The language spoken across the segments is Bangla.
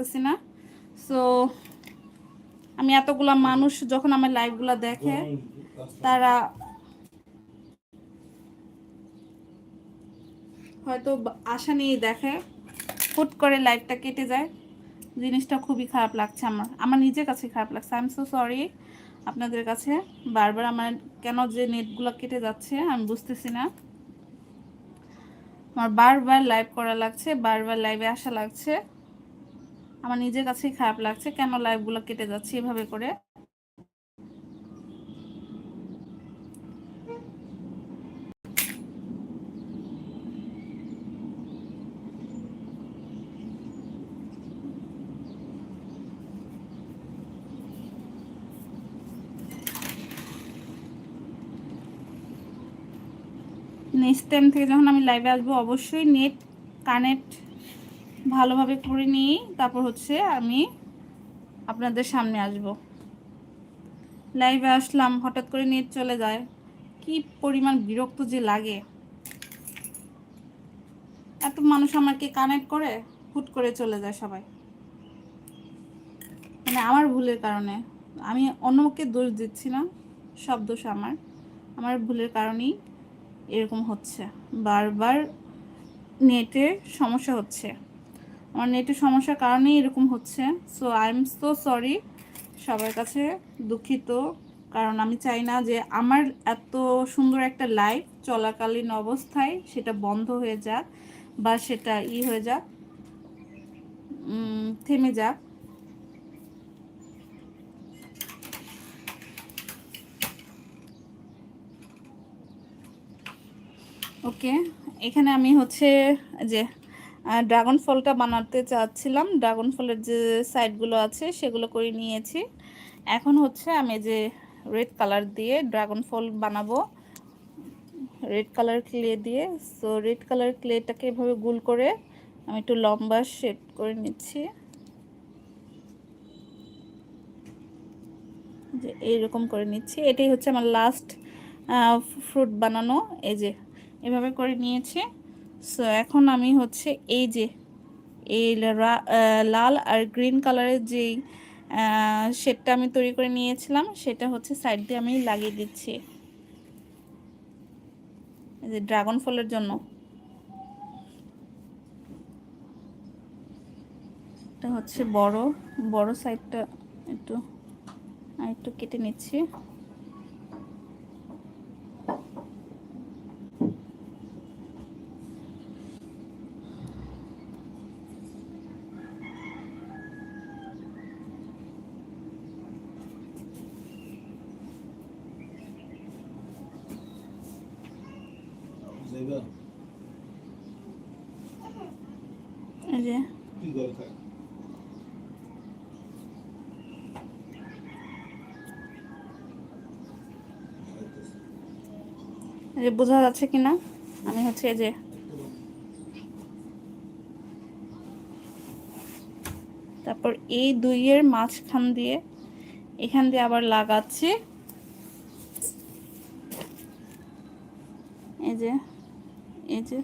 পারতেছি না। সো আমি এতগুলা মানুষ যখন আমার লাইভগুলো দেখে, তারা হয়তো আশা নিয়ে দেখে, হুট করে লাইভটা কেটে যায়। জিনিসটা খুবই খারাপ লাগছে আমার। আমার নিজের কাছে খারাপ লাগছে। আই এম সো সরি আপনাদের কাছে। বারবার আমার কেন যে নেটগুলো কেটে যাচ্ছে, আমি বুঝতেছি না। আমার বারবার লাইভ করা লাগছে, বারবার লাইভে আসা লাগছে। আমার নিজের কাছেই খারাপ লাগছে। কেন লাইভগুলো কেটে যাচ্ছে এভাবে করে? নেক্সট টাইম থেকে যখন আমি লাইভে আসব, অবশ্যই নেট কানেক্ট ভালোভাবে করে নিই। তারপর হচ্ছে আমি আপনাদের সামনে আসব। লাইভে আসলাম, হঠাৎ করে নেট চলে যায়। কি পরিমাণ বিরক্ত যে লাগে। এত মানুষ আমাকে কানেক্ট করে, হুট করে চলে যায় সবাই। মানে আমার ভুলের কারণে। আমি অন্যকে দোষ দিচ্ছি না, সব দোষ আমার। আমার ভুলের কারণেই এরকম হচ্ছে। বারবার নেটের সমস্যা হচ্ছে। আমার নেটের সমস্যার কারণেই এরকম হচ্ছে। So I am so sorry সবার কাছে দুঃখিত। কারণ আমি চাই না যে আমার এত সুন্দর একটা লাইফ চলাকালীন অবস্থায় সেটা বন্ধ হয়ে যাক বা সেটা ই হয়ে যাক থেমে যাক। ওকে এখানে আমি হচ্ছে যে ড্রাগন ফলটা বানাতে চাচ্ছিলাম। ড্রাগন ফলের যে সাইডগুলো আছে, সেগুলো করে নিয়েছি। এখন হচ্ছে আমি যে রেড কালার দিয়ে ড্রাগন ফল বানাবো রেড কালার ক্লে দিয়ে। সো রেড কালার ক্লেটাকে এভাবে গুল করে আমি একটু লম্বা শেপ করে নিচ্ছি। যে এইরকম করে নিচ্ছি। এটাই হচ্ছে আমার লাস্ট ফ্রুট বানানো। এই যে, এভাবে করে নিয়েছি। সো এখন আমি হচ্ছে এই যে, এই লাল আর গ্রিন কালারের যেই শেডটা আমি তৈরি করে নিয়েছিলাম, সেটা হচ্ছে সাইড দিয়ে আমি লাগিয়ে দিচ্ছি। যে ড্রাগন ফলের জন্য। এটা হচ্ছে বড় বড় সাইডটা একটু আর একটু কেটে নিচ্ছি যাইবা এই যে কি করে যে বোঝা যাচ্ছে কিনা? আমি হচ্ছে যে তারপর এই দুইয়ের মাঝখান দিয়ে এখান দিয়ে আবার লাগাচ্ছি। এই যে এই যে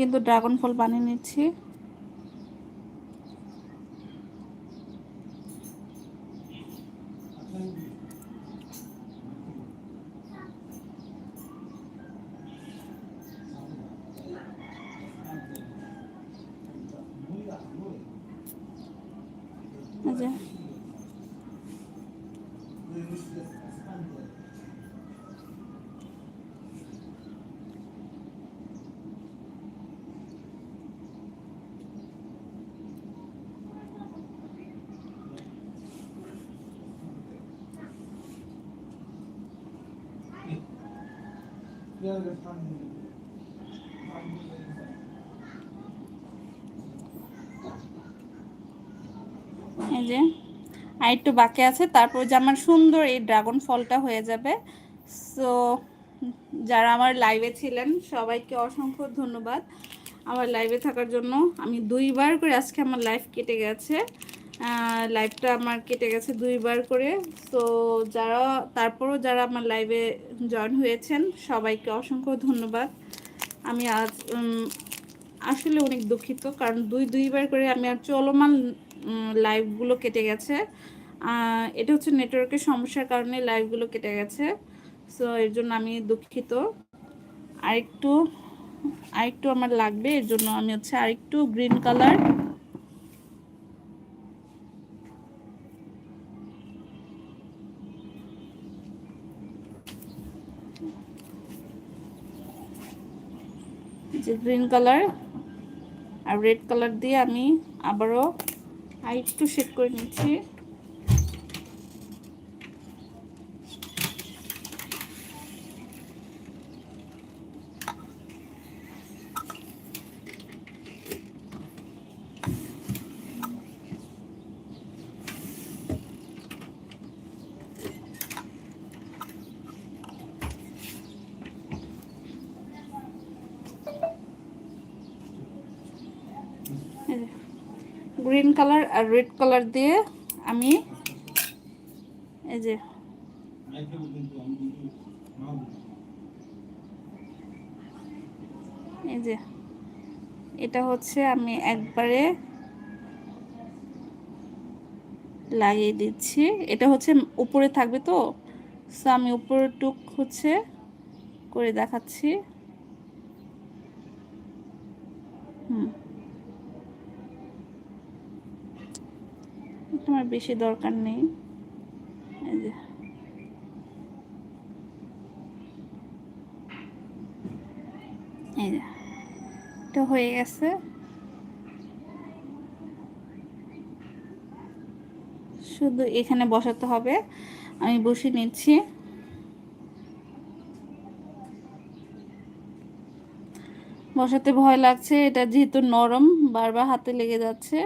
কিন্তু ড্রাগন ফল বানিয়ে নিচ্ছি। এই এই যে, আর একটু বাকি আছে, তারপর যে আমার সুন্দর এই ড্রাগন ফলটা হয়ে যাবে। সো যারা আমার লাইভে ছিলেন, সবাইকে অসংখ্য ধন্যবাদ। আমার লাইভে থাকার জন্য আমি দুইবার করে আজকে আমার লাইভ কেটে গেছে। লাইভটা আমার কেটে গেছে দুইবার করে। তো যারা, তারপরও যারা আমার লাইভে জয়েন হয়েছেন, সবাইকে অসংখ্য ধন্যবাদ। আমি আজ আসলে অনেক দুঃখিত, কারণ দুই, দুইবার করে আমি আর চলমান লাইভগুলো কেটে গেছে। এটা হচ্ছে নেটওয়ার্কের সমস্যার কারণে লাইভগুলো কেটে গেছে। সো এর জন্য আমি দুঃখিত। আরেকটু আরেকটু আমার লাগবে, এর জন্য আমি হচ্ছে আরেকটু গ্রিন কালার যে গ্রিন কালার আর রেড কালার দিয়ে আমি আবারও আরেকটু শেড করে নিচ্ছি। গ্রিন কালার আর রেড কালার দিয়ে আমি এই যে এই যে এটা হচ্ছে আমি একবারে লাগিয়ে দিচ্ছি। এটা হচ্ছে উপরে থাকবে তো? সো আমি উপরে টুক হচ্ছে করে দেখাচ্ছি। হুম। আমার বেশি দরকার নেই। এটা হয়ে গেছে। শুধু এখানে বসাতে হবে। আমি বসে নিচ্ছি। বসাতে ভয় লাগছে। এটা যেহেতু নরম, বারবার হাতে লেগে যাচ্ছে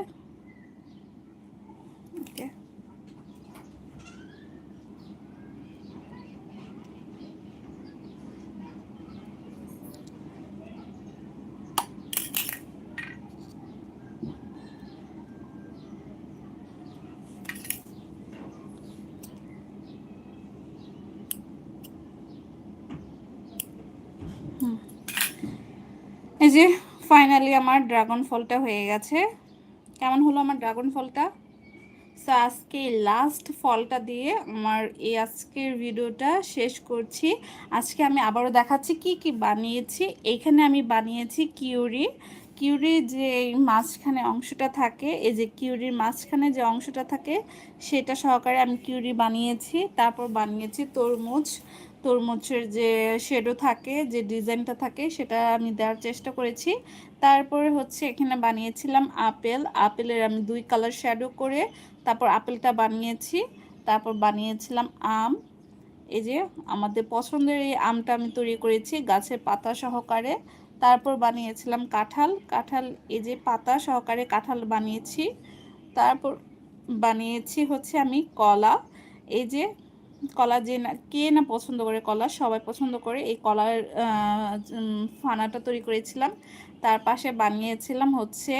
Okay. হুম। এই যে ফাইনালি আমার ড্রাগন ফলটা হয়ে গেছে। কেমন হলো আমার ড্রাগন ফলটা সো আজকে লাস্ট ফলটা দিয়ে আমার এই আজকের ভিডিওটা শেষ করছি। আজকে আমি আবারও দেখাচ্ছি কি কি বানিয়েছি। এইখানে আমি বানিয়েছি কিউরি। কিউরির যে মাঝখানে অংশটা থাকে, এই যে কিউরির মাঝখানে যে অংশটা থাকে, সেটা সহকারে আমি কিউরি বানিয়েছি। তারপর বানিয়েছি তরমুজ। তরমুজের যে শেডো থাকে, যে ডিজাইনটা থাকে, সেটা আমি দেওয়ার চেষ্টা করেছি। তারপরে হচ্ছে এখানে বানিয়েছিলাম আপেল। আপেলের আমি দুই কালার শ্যাডো করে তারপর আপেলটা বানিয়েছি। তারপর বানিয়েছিলাম আম। এই যে আমাদের পছন্দের এই আমটা আমি তৈরি করেছি গাছের পাতা সহকারে। তারপর বানিয়েছিলাম কাঁঠাল। কাঁঠাল, এই যে পাতা সহকারে কাঁঠাল বানিয়েছি। তারপর বানিয়েছি হচ্ছে আমি কলা। এই যে কলা যে না, কে না পছন্দ করে কলা, সবাই পছন্দ করে। এই কলার ফানাটা তৈরি করেছিলাম। তার পাশে বানিয়েছিলাম হচ্ছে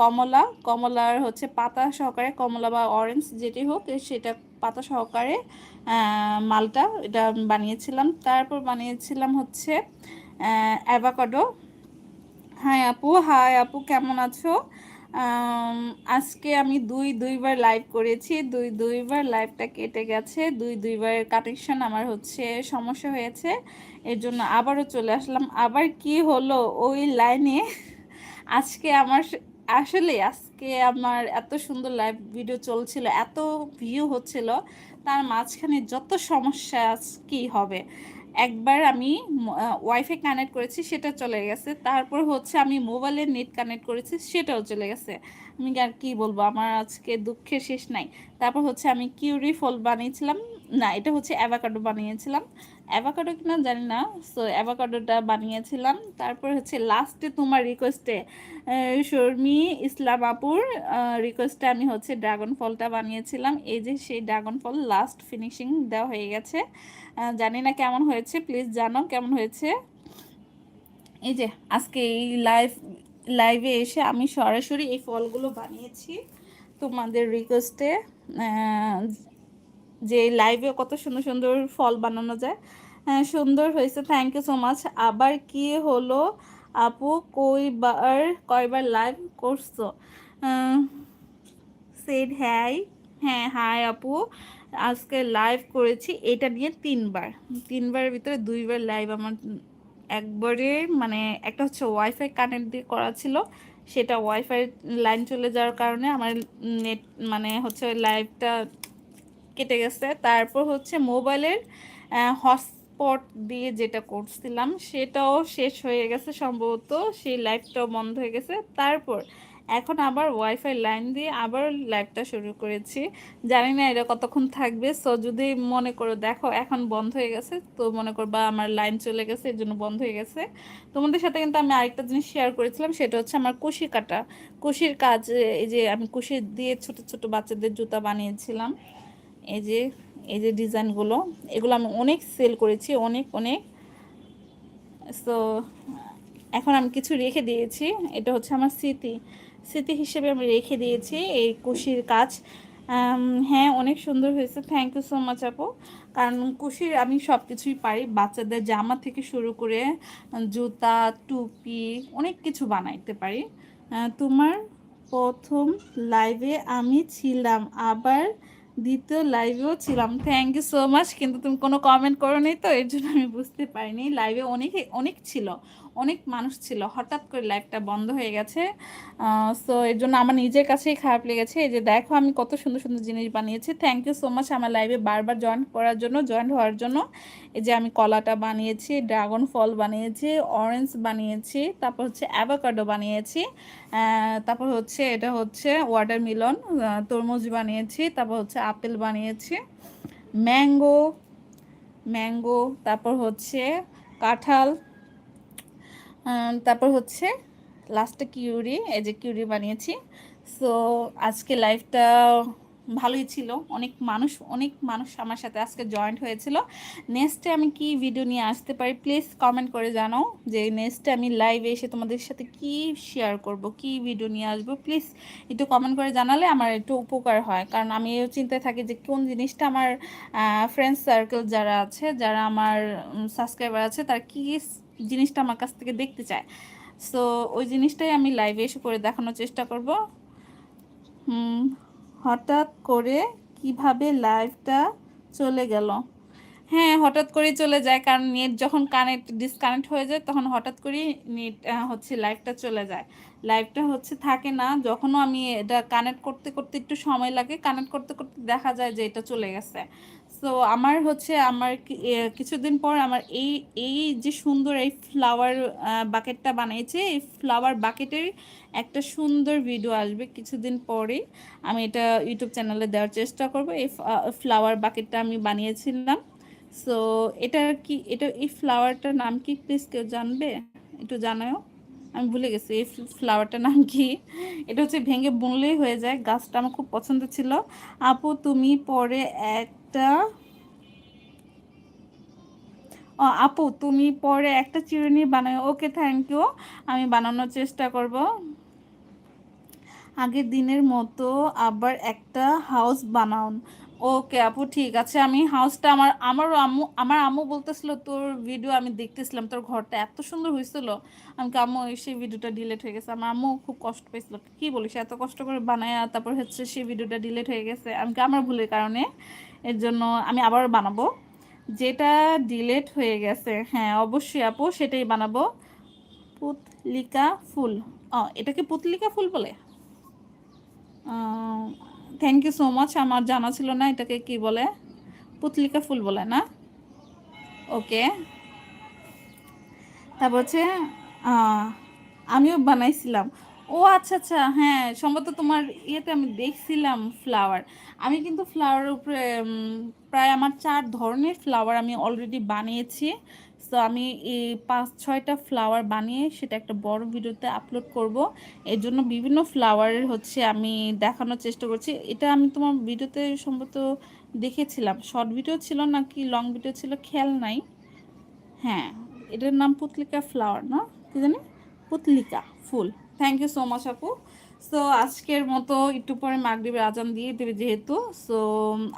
কমলা। কমলার হচ্ছে পাতা সহকারে কমলা বা অরেঞ্জ যেটি হোক সেটা পাতা সহকারে মালটা এটা বানিয়েছিলাম। তারপর বানিয়েছিলাম হচ্ছে অ্যাভাকাডো হাই আপু হাই আপু, কেমন আছো? আজকে আমি দুই দুইবার লাইভ করেছি। দুই দুইবার লাইভটা কেটে গেছে। দুই দুইবার কানেকশন আমার হচ্ছে সমস্যা হয়েছে। এর জন্য আবারও চলে আসলাম। আবার কি হলো ওই লাইনে আজকে আমার আসলে আজকে আমার এত সুন্দর লাইভ ভিডিও চলছিল, এত ভিউ হচ্ছিল, তার মাঝখানে যত সমস্যা কি হবে? একবার আমি ওয়াইফে কানেক্ট করেছি, সেটা চলে গেছে। তারপর হচ্ছে আমি মোবাইলে নেট কানেক্ট করেছি, সেটাও চলে গেছে। আমি আর কি বলব, আমার আজকে দুঃখের শেষ নাই। তারপর হচ্ছে আমি কিউরি ফল বানিয়েছিলাম না, এটা হচ্ছে অ্যাভাকাডো বানিয়েছিলাম। অ্যাভাকাডো কিনা জানি না সো অ্যাভাকাডোটা বানিয়েছিলাম। তারপর হচ্ছে লাস্টে তোমার রিকোয়েস্টে শর্মি ইসলাম আপুর রিকোয়েস্টে আমি হচ্ছে ড্রাগন ফলটা বানিয়েছিলাম। এই যে সেই ড্রাগন ফল লাস্ট ফিনিশিং দেওয়া হয়ে গেছে। জানি না কেমন হয়েছে প্লিজ জানো কেমন হয়েছে। এই যে আজকে এই লাইভ লাইভে এসে আমি সরাসরি এই ফলগুলো বানিয়েছি তোমাদের রিকোয়েস্টে যে লাইভে কত সুন্দর সুন্দর ফল বানানো যায়। হ্যাঁ সুন্দর হয়েছে থ্যাংক ইউ সো মাচ আবার কি হলো? আপু কইবার, কয়বার লাইভ করছ? সেড হ্যাই হ্যাঁ হাই আপু। আজকে লাইভ করেছি, এটা নিয়ে তিনবার। তিনবারের ভিতরে দুইবার লাইভ আমার একবারে মানে একটা হচ্ছে ওয়াইফাই কানেক্ট দিয়ে করা ছিল। সেটা ওয়াইফাই লাইন চলে যাওয়ার কারণে আমার নেট মানে হচ্ছে লাইভটা কেটে গেছে। তারপর হচ্ছে মোবাইলের হটস্পট দিয়ে যেটা করছিলাম সেটাও শেষ হয়ে গেছে সম্ভবত। সেই লাইভটাও বন্ধ হয়ে গেছে। তারপর এখন আবার ওয়াইফাই লাইন দিয়ে আবার লাইভটা শুরু করেছি। জানি না এটা কতক্ষণ থাকবে। সো যদি মনে করো দেখো এখন বন্ধ হয়ে গেছে, তো মনে করবা আমার লাইন চলে গেছে, এর জন্য বন্ধ হয়ে গেছে। তোমাদের সাথে কিন্তু আমি আরেকটা জিনিস শেয়ার করেছিলাম, সেটা হচ্ছে আমার কুশি কাটা। কুশির কাজ, এই যে আমি কুশি দিয়ে ছোট ছোট বাচ্চাদের জুতা বানিয়েছিলাম। এই যে এই যে ডিজাইনগুলো, এগুলো আমি অনেক সেল করেছি, অনেক অনেক। সো এখন আমি কিছু রেখে দিয়েছি। এটা হচ্ছে আমার স্মৃতি। স্মৃতি হিসেবে আমি রেখে দিয়েছি এই কুশির কাজ। হ্যাঁ অনেক সুন্দর হয়েছে। থ্যাংক ইউ সো মাচ আপু। কারণ কুশির আমি সব কিছুই পারি। বাচ্চাদের জামা থেকে শুরু করে, জুতা, টুপি, অনেক কিছু বানাইতে পারি। তোমার প্রথম লাইভে আমি ছিলাম। আবার দ্বিতীয় লাইভেও ছিলাম। থ্যাংক ইউ সো মাচ কিন্তু তুমি কোনো কমেন্ট করো নি তো, এর জন্য আমি বুঝতে পারিনি। লাইভে অনেক অনেক ছিল। অনেক মানুষ ছিল। হঠাৎ করে লাইভটা বন্ধ হয়ে গেছে। সো এর জন্য আমার নিজের কাছেই খারাপ লেগেছে। এই যে দেখো আমি কত সুন্দর সুন্দর জিনিস বানিয়েছি। থ্যাংক ইউ সো মাচ আমার লাইভে বারবার জয়েন করার জন্য জয়েন হওয়ার জন্য। এই যে আমি কলাটা বানিয়েছি ড্রাগন ফল বানিয়েছি অরেঞ্জ বানিয়েছি, তারপর হচ্ছে অ্যাভোকাডো বানিয়েছি তারপর হচ্ছে এটা হচ্ছে ওয়াটারমেলন তরমুজ বানিয়েছি, তারপর হচ্ছে আপেল বানিয়েছি ম্যাঙ্গো ম্যাঙ্গো তারপর হচ্ছে কাঁঠাল তারপর হচ্ছে লাস্টে কিউরি, এই যে কিউরি বানিয়েছি। সো আজকে লাইফটা ভালোই ছিল। অনেক মানুষ অনেক মানুষ আমার সাথে আজকে জয়েন্ট হয়েছিল। নেক্সটে আমি কি ভিডিও নিয়ে আসতে পারি প্লিজ কমেন্ট করে জানাও যে নেক্সটে আমি লাইভে এসে তোমাদের সাথে কি শেয়ার করব, কি ভিডিও নিয়ে আসব। প্লিজ একটু কমেন্ট করে জানালে আমার একটু উপকার হয়। কারণ আমি চিন্তায় থাকি যে কোন জিনিসটা আমার ফ্রেন্ডস সার্কেল যারা আছে, যারা আমার সাবস্ক্রাইবার আছে, তারা কি জিনিসটা আমার কাছ থেকে দেখতে চায়। সো ওই জিনিসটাই আমি লাইভে এসে করে দেখানোর চেষ্টা করব। হঠাৎ করে কীভাবে লাইভটা চলে গেল? হ্যাঁ হঠাৎ করেই চলে যায় কারণ নেট যখন কানেক্ট ডিসকানেক্ট হয়ে যায় তখন হঠাৎ করেই নেট হচ্ছে লাইভটা চলে যায়। লাইভটা হচ্ছে থাকে না, যখনও আমি এটা কানেক্ট করতে করতে একটু সময় লাগে কানেক্ট করতে করতে দেখা যায় যে এটা চলে গেছে। সো আমার হচ্ছে আমার কিছুদিন পর আমার এই এই যে সুন্দর এই ফ্লাওয়ার বাকেটটা বানিয়েছে, এই ফ্লাওয়ার বাকেটের একটা সুন্দর ভিডিও আসবে কিছুদিন পরে। আমি এটা ইউটিউব চ্যানেলে দেওয়ার চেষ্টা করব। এই ফ্লাওয়ার বাকেটটা আমি বানিয়েছিলাম। সো এটা কি, এটা, এই ফ্লাওয়ারটার নাম কি? প্লিজ কেউ জানবে? একটু জানাও আমি ভুলে গেছি, এই ফ্লাওয়ারটার নাম কি? এটা হচ্ছে ভেঙে বুনলেই হয়ে যায়, গাছটা আমার খুব পছন্দ ছিল। আপু, তুমি পরে একটা ও, আপু, তুমি পরে একটা চিরুনি বানাও। ওকে থ্যাংক ইউ আমি বানানোর চেষ্টা করব। আগের দিনের মতো আবার একটা হাউস বানাও। ওকে আপু, ঠিক আছে। আমি হাউসটা আমার, আমারও আম্মু, আমার আম্মু বলতেছিল, তোর ভিডিও আমি দেখতেছিলাম, তোর ঘরটা এত সুন্দর হয়েছিল। আমি আম্মু, সেই ভিডিওটা ডিলেট হয়ে গেছে। আমার আম্মু খুব কষ্ট পেয়েছিল কি বলিস, এত কষ্ট করে বানায়, তারপর হচ্ছে সেই ভিডিওটা ডিলেট হয়ে গেছে। আমি আমার ভুলের কারণে, এর জন্য আমি আবার বানাবো। যেটা ডিলেট হয়ে গেছে হ্যাঁ অবশ্যই আপু, সেটাই বানাবো। পুতলিকা ফুল। ও এটাকে পুতলিকা ফুল বলে? থ্যাংক ইউ সো মাচ আমার জানা ছিল না এটাকে কি বলে? পুতলিকা ফুল বলে, না? ওকে তারপর হচ্ছে আমিও বানাইছিলাম। ও আচ্ছা আচ্ছা হ্যাঁ সম্ভবত তোমার ইয়েতে আমি দেখছিলাম ফ্লাওয়ার আমি কিন্তু ফ্লাওয়ারের উপরে প্রায় আমার চার ধরনের ফ্লাওয়ার আমি অলরেডি বানিয়েছি। তো আমি এই পাঁচ, ছয়টা ফ্লাওয়ার বানিয়ে সেটা একটা বড় ভিডিওতে আপলোড করব। এর জন্য বিভিন্ন ফ্লাওয়ারের হচ্ছে আমি দেখানোর চেষ্টা করছি। এটা আমি তোমার ভিডিওতে সম্ভবত দেখেছিলাম। শর্ট ভিডিও ছিল নাকি লং ভিডিও ছিল খেয়াল নাই। হ্যাঁ এটার নাম পুতলিকা ফ্লাওয়ার না? কি জানি? পুতলিকা ফুল। থ্যাংক ইউ সো মাচ আপু। সো আজকের মতো একটু পরে মাগরিবের আজান দিয়ে দেবে যেহেতু। সো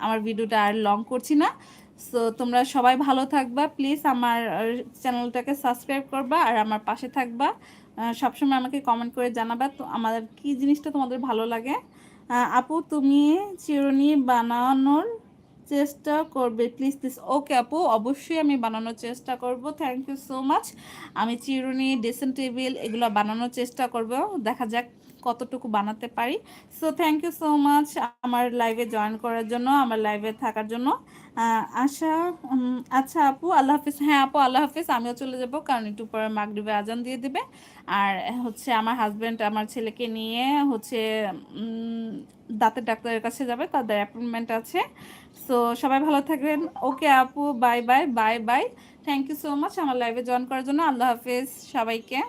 আমার ভিডিওটা আর লং করছি না। সো তোমরা সবাই ভালো থাকবা। প্লিজ আমার চ্যানেলটাকে সাবস্ক্রাইব করবা আর আমার পাশে থাকবা। সবসময় আমাকে কমেন্ট করে জানাবা তো আমাদের কি জিনিসটা তোমাদের ভালো লাগে। আপু, তুমি চিরুনি বানানোর চেষ্টা করবে। প্লিজ প্লিজ ওকে আপু, অবশ্যই আমি বানানোর চেষ্টা করব। থ্যাংক ইউ সো মাচ আমি চিরুনি ড্রেসিং টেবিল এগুলো বানানোর চেষ্টা করব। দেখা যাক কতটুকু বানাতে পারি। So thank you so much আমার লাইভে জয়েন করার জন্য, আমার লাইভে থাকার জন্য। আশা আচ্ছা আপু, আল্লাহ হাফিজ। হ্যাঁ আপু, আল্লাহ হাফিজ, আমিও চলে যাব কারণ একটু পরে মাগরিবে আজান দিয়ে দিবে। আর হচ্ছে আমার হাজব্যান্ড আমার ছেলেকে নিয়ে হচ্ছে দাঁতের ডাক্তারের কাছে যাবে, তাদের অ্যাপয়েন্টমেন্ট আছে। সো সবাই ভালো থাকবেন। ওকে আপু bye bye bye bye thank you so much আমার লাইভে জয়েন করার জন্য। আল্লাহ হাফিজ সবাইকে।